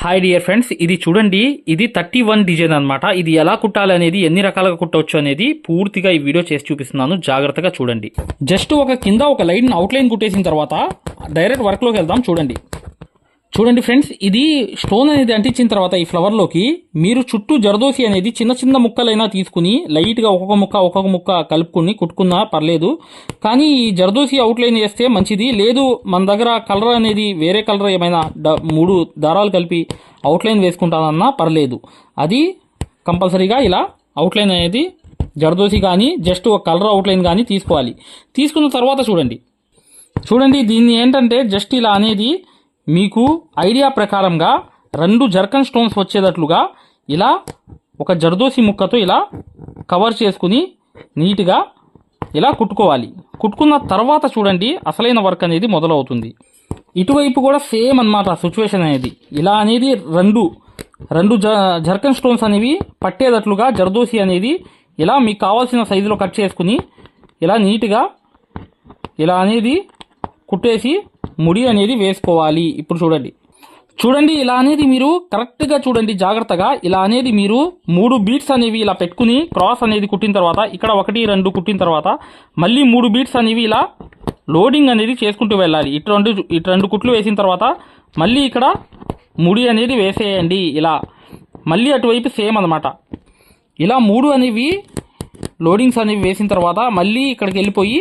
Hi dear friends ఇది చూడండి ఇది థర్టీ వన్ డిజైన్ అనమాట ఇది ఎలా కుట్టాలి అనేది ఎన్ని రకాలుగా కుట్టవచ్చు అనేది పూర్తిగా ఈ వీడియో చేసి చూపిస్తున్నాను. జాగ్రత్తగా చూడండి. జస్ట్ ఒక కింద ఒక లైన్ అవుట్లైన్ కుట్టేసిన తర్వాత డైరెక్ట్ వర్క్లోకి వెళ్దాం. చూడండి. చూడండి ఫ్రెండ్స్ ఇది స్టోన్ అనేది అంటించిన తర్వాత ఈ ఫ్లవర్లోకి మీరు చుట్టూ జరదోసి అనేది చిన్న చిన్న ముక్కలైనా తీసుకుని లైట్గా ఒక్కొక్క ముక్క ఒక్కొక్క ముక్క కలుపుకుని కుట్టుకున్నా పర్లేదు. కానీ ఈ జరదోసి అవుట్లైన్ చేస్తే మంచిది. లేదు మన దగ్గర కలర్ అనేది వేరే కలర్ ఏమైనా మూడు దారాలు కలిపి అవుట్లైన్ వేసుకుంటానన్నా పర్లేదు. అది కంపల్సరీగా ఇలా అవుట్లైన్ అనేది జరదోసి కానీ జస్ట్ ఒక కలర్ అవుట్లైన్ కానీ తీసుకోవాలి. తీసుకున్న తర్వాత చూడండి. చూడండి దీన్ని ఏంటంటే జస్ట్ ఇలా అనేది మీకు ఐడియా ప్రకారంగా రెండు జర్కన్ స్టోన్స్ వచ్చేటట్లుగా ఇలా ఒక జర్దోసి ముక్కతో ఇలా కవర్ చేసుకుని నీట్గా ఇలా కుట్టుకోవాలి. కుట్టుకున్న తర్వాత చూడండి అసలైన వర్క్ అనేది మొదలవుతుంది. ఇటువైపు కూడా సేమ్ అన్నమాట సిచ్యువేషన్ అనేది. ఇలా అనేది రెండు రెండు జ జర్కన్ స్టోన్స్ అనేవి పట్టేటట్లుగా జర్దోసి అనేది ఇలా మీకు కావాల్సిన సైజులో కట్ చేసుకుని ఇలా నీట్గా ఇలా అనేది కుట్టేసి ముడి అనేది వేసుకోవాలి. ఇప్పుడు చూడండి. చూడండి ఇలా అనేది మీరు కరెక్ట్గా చూడండి జాగ్రత్తగా. ఇలా అనేది మీరు మూడు బీట్స్ అనేవి ఇలా పెట్టుకుని క్రాస్ అనేది కుట్టిన తర్వాత ఇక్కడ ఒకటి రెండు కుట్టిన తర్వాత మళ్ళీ మూడు బీట్స్ అనేవి ఇలా లోడింగ్ అనేది చేసుకుంటూ వెళ్ళాలి. ఇటు రెండు ఇటు రెండు కుట్లు వేసిన తర్వాత మళ్ళీ ఇక్కడ ముడి అనేది వేసేయండి. ఇలా మళ్ళీ అటువైపు సేమ్ అనమాట ఇలా మూడు అనేవి లోడింగ్స్ అనేవి వేసిన తర్వాత మళ్ళీ ఇక్కడికి వెళ్ళిపోయి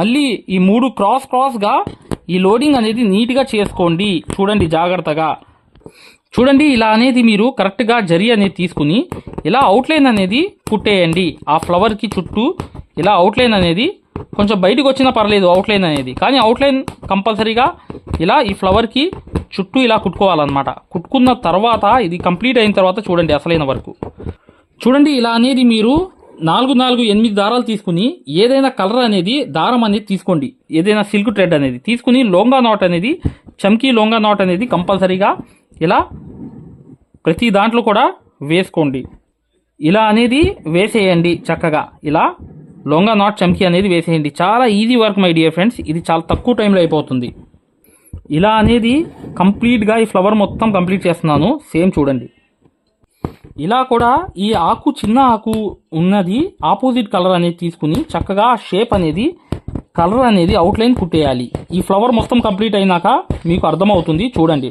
మళ్ళీ ఈ మూడు క్రాస్ క్రాస్గా ఈ లోడింగ్ అనేది నీట్గా చేసుకోండి. చూడండి జాగ్రత్తగా. చూడండి ఇలా అనేది మీరు కరెక్ట్గా జరి అనేది తీసుకుని ఇలా అవుట్లైన్ అనేది కుట్టేయండి. ఆ ఫ్లవర్కి చుట్టూ ఇలా అవుట్లైన్ అనేది కొంచెం బయటకు వచ్చినా పర్లేదు అవుట్లైన్ అనేది. కానీ అవుట్లైన్ కంపల్సరీగా ఇలా ఈ ఫ్లవర్కి చుట్టూ ఇలా కుట్టుకోవాలన్నమాట. కుట్టుకున్న తర్వాత ఇది కంప్లీట్ అయిన తర్వాత చూడండి అసలైన వరకు చూడండి ఇలా అనేది మీరు నాలుగు నాలుగు ఎనిమిది దారాలు తీసుకుని ఏదైనా కలర్ అనేది దారం అనేది తీసుకోండి. ఏదైనా సిల్క్ థ్రెడ్ అనేది తీసుకుని లోంగా నాట్ అనేది చమ్కీ లోంగా నాట్ అనేది కంపల్సరీగా ఇలా ప్రతి దాంట్లో కూడా వేసుకోండి. ఇలా అనేది వేసేయండి చక్కగా. ఇలా లొంగా నాట్ చమ్కీ అనేది వేసేయండి. చాలా easy work my dear friends. ఇది చాలా తక్కువ టైంలో అయిపోతుంది. ఇలా అనేది కంప్లీట్గా ఈ ఫ్లవర్ మొత్తం కంప్లీట్ చేస్తున్నాను. సేమ్ చూడండి. ఇలా కూడా ఈ ఆకు చిన్న ఆకు ఉన్నది ఆపోజిట్ కలర్ అనేది తీసుకుని చక్కగా షేప్ అనేది కలర్ అనేది అవుట్లైన్ కుట్టేయాలి. ఈ ఫ్లవర్ మొత్తం కంప్లీట్ అయినాక మీకు అర్థమవుతుంది. చూడండి.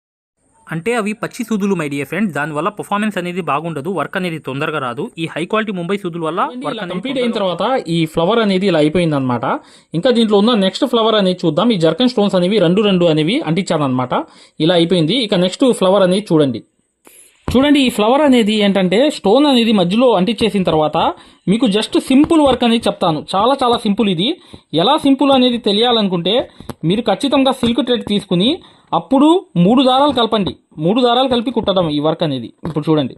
అంటే అవి పచ్చి సూదులు మై డియర్ ఫ్రెండ్స్ దానివల్ల పర్ఫార్మెన్స్ అనేది బాగుండదు వర్క్ అనేది తొందరగా రాదు. ఈ హై క్వాలిటీ ముంబై సూదుల వల్ల వర్క్ కంప్లీట్ అయిన తర్వాత ఈ ఫ్లవర్ అనేది ఇలా అయిపోయింది అనమాట ఇంకా దీంట్లో ఉన్న నెక్స్ట్ ఫ్లవర్ అనేది చూద్దాం. ఈ జర్కన్ స్టోన్స్ అనేవి రెండు రెండు అనేవి అంటించాను అనమాట ఇలా అయిపోయింది. ఇక నెక్స్ట్ ఫ్లవర్ అనేది చూడండి. చూడండి ఈ ఫ్లవర్ అనేది ఏంటంటే స్టోన్ అనేది మధ్యలో అంటించేసిన తర్వాత మీకు జస్ట్ సింపుల్ వర్క్ అనేది చెప్తాను. చాలా చాలా సింపుల్ ఇది. ఎలా సింపుల్ అనేది తెలియాలనుకుంటే మీరు ఖచ్చితంగా సిల్క్ థ్రెడ్ తీసుకుని అప్పుడు మూడు దారాలు కలపండి. మూడు దారాలు కలిపి కుట్టడం ఈ వర్క్ అనేది. ఇప్పుడు చూడండి.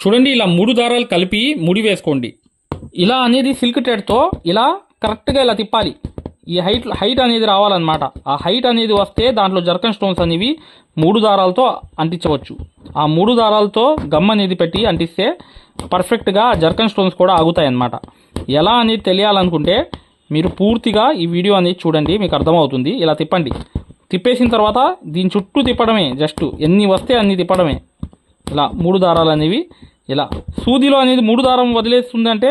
చూడండి ఇలా మూడు దారాలు కలిపి ముడి వేసుకోండి. ఇలా అనేది సిల్క్ థ్రెడ్తో ఇలా కరెక్ట్గా ఇలా తిప్పాలి. ఈ హైట్ హైట్ అనేది రావాలన్నమాట. ఆ హైట్ అనేది వస్తే దాంట్లో జర్కన్ స్టోన్స్ అనేవి మూడు దారాలతో అంటించవచ్చు. ఆ మూడు దారాలతో గమ్ అనేది పెట్టి అంటిస్తే పర్ఫెక్ట్గా జర్కన్ స్టోన్స్ కూడా ఆగుతాయి అన్నమాట ఎలా అనేది తెలియాలనుకుంటే మీరు పూర్తిగా ఈ వీడియో అనేది చూడండి మీకు అర్థమవుతుంది. ఇలా తిప్పండి. తిప్పేసిన తర్వాత దీని చుట్టూ తిప్పడమే జస్ట్ ఎన్ని వస్తే అన్ని తిప్పడమే. ఇలా మూడు దారాలు అనేవి ఇలా సూదిలో అనేది మూడు దారం వదిలేస్తుందంటే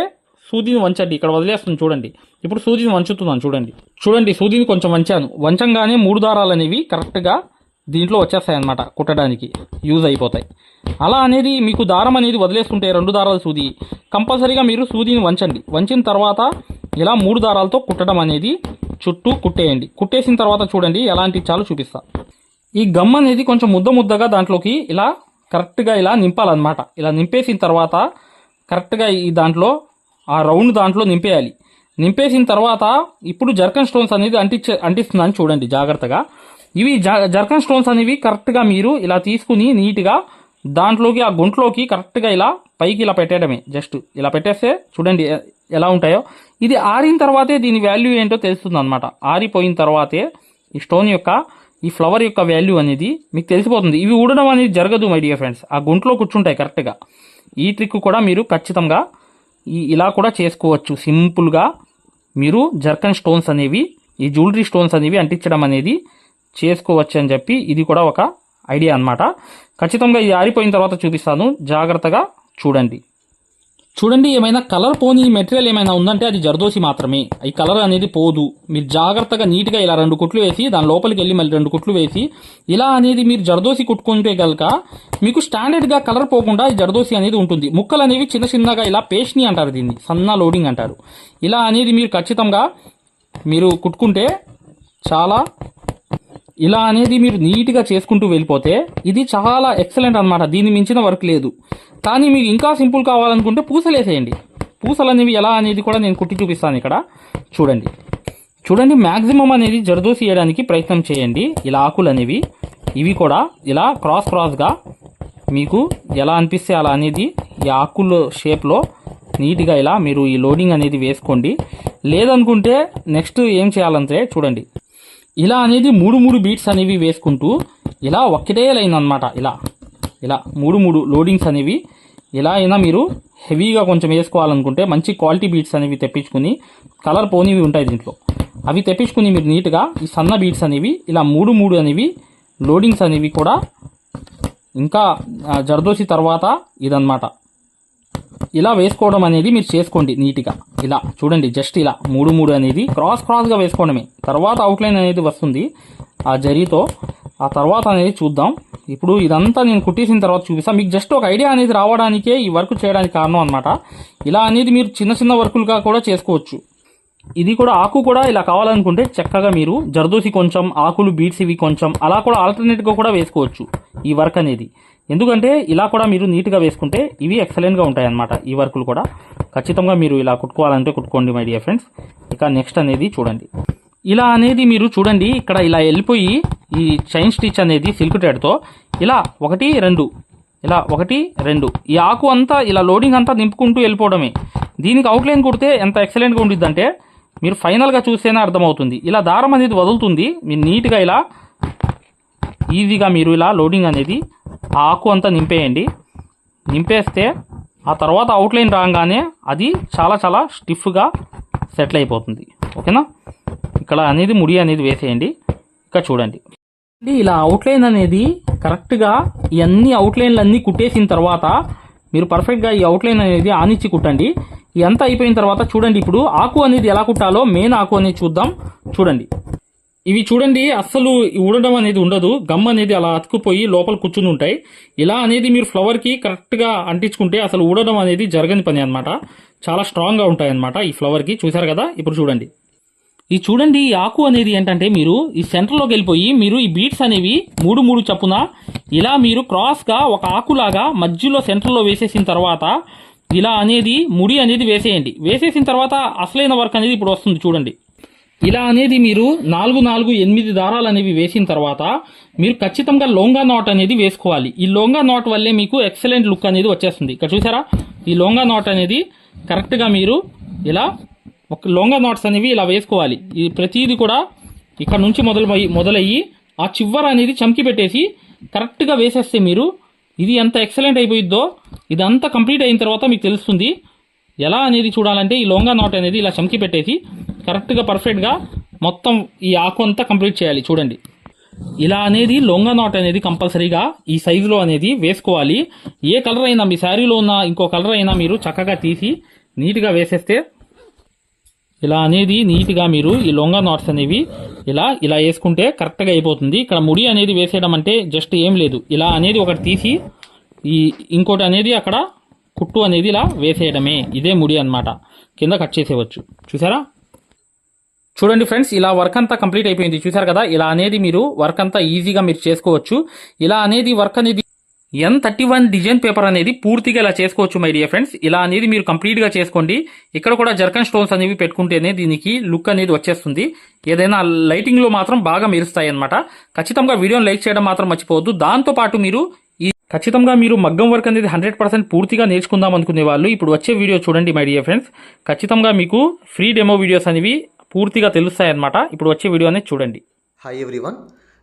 సూదిని వంచండి. ఇక్కడ వదిలేస్తుంది చూడండి. ఇప్పుడు సూదిని వంచుతున్నాను చూడండి. చూడండి సూదిని కొంచెం వంచాను. వంచంగానే మూడు దారాలు అనేవి కరెక్ట్గా దీంట్లో వచ్చేస్తాయి అన్నమాట కుట్టడానికి. యూజ్ అయిపోతాయి. అలా అనేది మీకు దారం అనేది వదిలేస్తుంటే రెండు దారాల సూది. కంపల్సరీగా మీరు సూదిని వంచండి. వంచిన తర్వాత ఇలా మూడు దారాలతో కుట్టడం అనేది చుట్టూ కుట్టేయండి. కుట్టేసిన తర్వాత చూడండి ఎలాంటి చాలు చూపిస్తా. ఈ గమ్ అనేది కొంచెం ముద్ద ముద్దగా దాంట్లోకి ఇలా కరెక్ట్గా ఇలా నింపాలన్నమాట. ఇలా నింపేసిన తర్వాత కరెక్ట్గా ఈ దాంట్లో ఆ రౌండ్ దాంట్లో నింపేయాలి. నింపేసిన తర్వాత ఇప్పుడు జర్కన్ స్టోన్స్ అనేది అంటించే అంటిస్తుందని చూడండి జాగ్రత్తగా. ఇవి జర్కన్ స్టోన్స్ అనేవి కరెక్ట్గా మీరు ఇలా తీసుకుని నీట్గా దాంట్లోకి ఆ గుంట్లోకి కరెక్ట్గా ఇలా పైకి ఇలా పెట్టేయడమే. జస్ట్ ఇలా పెట్టేస్తే చూడండి ఎలా ఉంటాయో. ఇది ఆరిన తర్వాతే దీని వాల్యూ ఏంటో తెలుస్తుంది అనమాట ఆరిపోయిన తర్వాతే ఈ స్టోన్ యొక్క ఈ ఫ్లవర్ యొక్క వాల్యూ అనేది మీకు తెలిసిపోతుంది. ఇవి ఊడడం అనేది జరగదు మై డియర్ ఫ్రెండ్స్. ఆ గుంట్లో కూర్చుంటాయి కరెక్ట్గా. ఈ ట్రిక్ కూడా మీరు ఖచ్చితంగా ఇలా కూడా చేసుకోవచ్చు. సింపుల్గా మీరు జర్కన్ స్టోన్స్ అనేవి ఈ జ్యువెలరీ స్టోన్స్ అనేవి అంటించడం అనేది చేసుకోవచ్చు అని చెప్పి ఇది కూడా ఒక ఐడియా అన్నమాట. ఖచ్చితంగా ఇది ఆరిపోయిన తర్వాత చూపిస్తాను. జాగ్రత్తగా చూడండి. చూడండి ఏమైనా కలర్ పోని మెటీరియల్ ఏమైనా ఉందంటే అది జరదోసి మాత్రమే. ఈ కలర్ అనేది పోదు. మీరు జాగ్రత్తగా నీట్గా ఇలా రెండు కుట్లు వేసి దాని లోపలికి వెళ్ళి మళ్ళీ రెండు కుట్లు వేసి ఇలా అనేది మీరు జరదోసి కుట్టుకుంటే కనుక మీకు స్టాండర్డ్గా కలర్ పోకుండా ఈ అనేది ఉంటుంది. ముక్కలు అనేవి చిన్న చిన్నగా ఇలా పేస్ట్ని అంటారు దీన్ని. సన్న లోడింగ్ అంటారు. ఇలా అనేది మీరు ఖచ్చితంగా మీరు కుట్టుకుంటే చాలా ఇలా అనేది మీరు నీట్గా చేసుకుంటూ వెళ్ళిపోతే ఇది చాలా ఎక్సలెంట్ అన్నమాట. దీన్ని మించిన వర్క్ లేదు. కానీ మీకు ఇంకా సింపుల్ కావాలనుకుంటే పూసలు వేసేయండి పూసలు అనేవి ఎలా అనేది కూడా నేను కుట్టి చూపిస్తాను ఇక్కడ. చూడండి. చూడండి మ్యాక్సిమం అనేది జరదోసి వేయడానికి ప్రయత్నం చేయండి. ఇలా ఆకులు అనేవి ఇవి కూడా ఇలా క్రాస్ క్రాస్గా మీకు ఎలా అనిపిస్తే అలా అనేది ఈ ఆకుల షేప్లో నీట్గా ఇలా మీరు ఈ లోడింగ్ అనేది వేసుకోండి. లేదనుకుంటే నెక్స్ట్ ఏం చేయాలంటే చూడండి. ఇలా అనేది మూడు మూడు బీట్స్ అనేవి వేసుకుంటూ ఇలా ఒక్కటే లైన్ అనమాట ఇలా. ఇలా మూడు మూడు లోడింగ్స్ అనేవి ఇలా అయినా మీరు హెవీగా కొంచెం వేసుకోవాలనుకుంటే మంచి క్వాలిటీ బీట్స్ అనేవి తెప్పించుకుని కలర్ పోనివి ఉంటాయి దీంట్లో. అవి తెప్పించుకుని మీరు నీట్గా ఈ సన్న బీట్స్ అనేవి ఇలా మూడు మూడు అనేవి లోడింగ్స్ అనేవి కూడా ఇంకా ఆ, జర్దోసి తర్వాత ఇదన్నమాట. ఇలా వేసుకోవడం అనేది మీరు చేసుకోండి నీట్గా. ఇలా చూడండి జస్ట్ ఇలా మూడు మూడు అనేది క్రాస్ క్రాస్గా వేసుకోవడమే. తర్వాత అవుట్లైన్ అనేది వస్తుంది ఆ జరీతో. ఆ తర్వాత అనేది చూద్దాం. ఇప్పుడు ఇదంతా నేను కుట్టేసిన తర్వాత చూపిస్తాను మీకు జస్ట్ ఒక ఐడియా అనేది రావడానికే ఈ వర్క్ చేయడానికి కారణం అనమాట ఇలా అనేది మీరు చిన్న చిన్న వర్కులుగా కూడా చేసుకోవచ్చు. ఇది కూడా ఆకు కూడా ఇలా కావాలనుకుంటే చక్కగా మీరు జర్దోసి కొంచెం ఆకులు బీట్స్ ఇవి కొంచెం అలా కూడా ఆల్టర్నేట్గా కూడా వేసుకోవచ్చు ఈ వర్క్ అనేది. ఎందుకంటే ఇలా కూడా మీరు నీట్గా వేసుకుంటే ఇవి ఎక్సలెంట్గా ఉంటాయి అన్నమాట ఈ వర్కులు కూడా. ఖచ్చితంగా మీరు ఇలా కుట్టుకోవాలంటే కుట్టుకోండి మై డియర్ ఫ్రెండ్స్ ఇక నెక్స్ట్ అనేది చూడండి. ఇలా అనేది మీరు చూడండి ఇక్కడ ఇలా వెళ్ళిపోయి ఈ చైన్ స్టిచ్ అనేది సిల్క్ థ్రెడ్తో ఇలా ఒకటి రెండు ఇలా ఒకటి రెండు. ఈ ఆకు అంతా ఇలా లోడింగ్ అంతా నింపుకుంటూ వెళ్ళిపోవడమే. దీనికి అవుట్లైన్ కుడితే ఎంత ఎక్సలెంట్గా ఉండిద్దంటే మీరు ఫైనల్గా చూస్తేనే అర్థమవుతుంది. ఇలా దారం అనేది వదులుతుంది మీరు నీట్గా ఇలా ఈజీగా మీరు ఇలా లోడింగ్ అనేది ఆ ఆకు అంతా నింపేయండి. నింపేస్తే ఆ తర్వాత అవుట్లైన్ రాగానే అది చాలా చాలా స్టిఫ్గా సెటిల్ అయిపోతుంది. ఓకేనా? ఇక్కడ అనేది ముడి అనేది వేసేయండి. ఇక్కడ చూడండి. ఇలా అవుట్లైన్ అనేది కరెక్ట్గా ఈ అన్ని అవుట్లైన్లు అన్నీ కుట్టేసిన తర్వాత మీరు పర్ఫెక్ట్గా ఈ అవుట్లైన్ అనేది ఆనిచ్చి కుట్టండి. ఎంత అయిపోయిన తర్వాత చూడండి ఇప్పుడు ఆకు అనేది ఎలా కుట్టాలో మెయిన్ ఆకు అనేది చూద్దాం. చూడండి. ఇవి చూడండి అస్సలు ఊడడం అనేది ఉండదు. గమ్ అనేది అలా అతుకుపోయి లోపల కూర్చుని ఉంటాయి. ఇలా అనేది మీరు ఫ్లవర్కి కరెక్ట్గా అంటించుకుంటే అసలు ఊడడం అనేది జరగని పని అన్నమాట. చాలా స్ట్రాంగ్గా ఉంటాయి అనమాట ఈ ఫ్లవర్కి చూసారు కదా? ఇప్పుడు చూడండి. ఈ చూడండి ఈ ఆకు అనేది ఏంటంటే మీరు ఈ సెంటర్లోకి వెళ్ళిపోయి మీరు ఈ బీట్స్ అనేవి మూడు మూడు చప్పున ఇలా మీరు క్రాస్గా ఒక ఆకులాగా మధ్యలో సెంటర్లో వేసేసిన తర్వాత ఇలా అనేది ముడి అనేది వేసేయండి. వేసేసిన తర్వాత అసలైన వర్క్ అనేది ఇప్పుడు వస్తుంది చూడండి. ఇలా అనేది మీరు నాలుగు నాలుగు ఎనిమిది దారాలు అనేవి వేసిన తర్వాత మీరు ఖచ్చితంగా లోంగా నాట్ అనేది వేసుకోవాలి. ఈ లోంగా నాట్ వల్లే మీకు ఎక్సలెంట్ లుక్ అనేది వచ్చేస్తుంది. ఇక్కడ చూసారా? ఈ లోంగా నాట్ అనేది కరెక్ట్గా మీరు ఇలా ఒక లోంగా నాట్స్ అనేవి ఇలా వేసుకోవాలి. ఇది ప్రతిదీ కూడా ఇక్కడ నుంచి మొదలు మొదలయ్యి ఆ చివర అనేది చమ్కి పెట్టేసి కరెక్ట్గా వేసేస్తే మీరు ఇది ఎంత ఎక్సలెంట్ అయిపోయిద్దో ఇదంతా కంప్లీట్ అయిన తర్వాత మీకు తెలుస్తుంది ఎలా అనేది చూడాలంటే ఈ లోంగా నాట్ అనేది ఇలా చమ్కి పెట్టేసి కరెక్ట్గా పర్ఫెక్ట్గా మొత్తం ఈ ఆకు అంతా కంప్లీట్ చేయాలి. చూడండి. ఇలా అనేది లొంగ నాట్ అనేది కంపల్సరీగా ఈ సైజులో అనేది వేసుకోవాలి. ఏ కలర్ అయినా మీ శారీలో ఉన్న ఇంకో కలర్ అయినా మీరు చక్కగా తీసి నీట్గా వేసేస్తే ఇలా అనేది నీట్గా మీరు ఈ లొంగ నాట్స్ అనేవి ఇలా ఇలా వేసుకుంటే కరెక్ట్గా అయిపోతుంది. ఇక్కడ ముడి అనేది వేసేయడం అంటే జస్ట్ ఏం లేదు. ఇలా అనేది ఒకటి తీసి ఈ ఇంకోటి అనేది అక్కడ కుట్టు అనేది ఇలా వేసేయడమే. ఇదే ముడి అనమాట కింద కట్ చేసేవచ్చు చూసారా? చూడండి ఫ్రెండ్స్ ఇలా వర్క్ అంతా కంప్లీట్ అయిపోయింది. చూసారు కదా? ఇలా అనేది మీరు వర్క్ అంతా ఈజీగా మీరు చేసుకోవచ్చు. ఇలా అనేది వర్క్ అనేది N thirty one design paper అనేది పూర్తిగా ఇలా చేసుకోవచ్చు మై డియర్ ఫ్రెండ్స్ ఇలా అనేది మీరు కంప్లీట్గా చేసుకోండి. ఇక్కడ కూడా జర్కన్ స్టోన్స్ అనేవి పెట్టుకుంటేనే దీనికి లుక్ అనేది వచ్చేస్తుంది. ఏదైనా లైటింగ్లో మాత్రం బాగా మెరుస్తాయి అనమాట ఖచ్చితంగా వీడియోని లైక్ చేయడం మాత్రం మర్చిపోవద్దు. దాంతో పాటు మీరు ఈ ఖచ్చితంగా మీరు మగ్గం వర్క్ అనేది హండ్రెడ్ పర్సెంట్ పూర్తిగా నేర్చుకుందాం అనుకునే వాళ్ళు ఇప్పుడు వచ్చే వీడియో చూడండి మై డియర్ ఫ్రెండ్స్ ఖచ్చితంగా మీకు ఫ్రీ డెమో వీడియోస్ అనేవి పూర్తిగా తెలుస్తాయి అనమాట ఇప్పుడు వచ్చే వీడియో అనేది చూడండి. Hi everyone